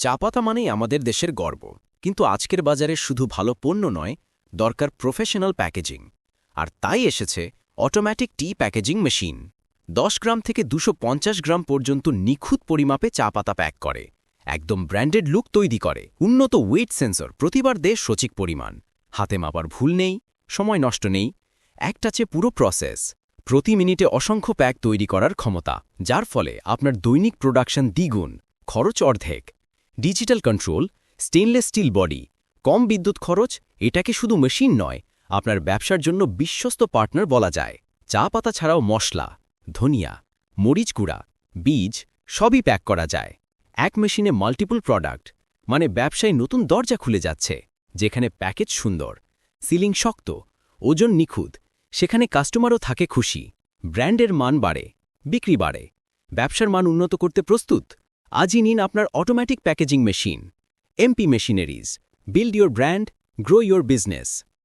চা পাতা মানেই আমাদের দেশের গর্ব। কিন্তু আজকের বাজারে শুধু ভালো পণ্য নয়, দরকার প্রফেশনাল প্যাকেজিং আর তাই এসেছে অটোম্যাটিক টি প্যাকেজিং মেশিন দশ গ্রাম থেকে দুশো গ্রাম পর্যন্ত নিখুঁত পরিমাপে চা পাতা প্যাক করে। একদম ব্র্যান্ডেড লুক তৈরি করে। উন্নত ওয়েট সেন্সর প্রতিবার দেশ সচিক পরিমাণ। হাতে মাপার ভুল নেই, সময় নষ্ট নেই। একটা চেয়ে পুরো প্রসেস প্রতি মিনিটে অসংখ্য প্যাক তৈরি করার ক্ষমতা। যার ফলে আপনার দৈনিক প্রোডাকশন দ্বিগুণ, খরচ অর্ধেক। Digital control, stainless steel body, কম বিদ্যুৎ খরচ, এটাকে শুধু মেশিন নয়, আপনার ব্যবসার জন্য বিশ্বস্ত পার্টনার বলা যায়। চা পাতা ছাড়াও মশলা, ধনিয়া, মরিচ গুঁড়া, বীজ, সবই প্যাক করা যায়। এক মেশিনে মাল্টিপল প্রোডাক্ট মানে ব্যবসায় নতুন দরজা খুলে যাচ্ছে, যেখানে প্যাকেজ সুন্দর, সিলিং শক্ত, ওজন নিখুঁত, সেখানে কাস্টমারও থাকে খুশি, ব্র্যান্ডের মান বাড়ে, বিক্রি বাড়ে, ব্যবসার মান উন্নত করতে প্রস্তুত। আজই নিন আপনার automatic packaging machine MP machineries build your brand grow your business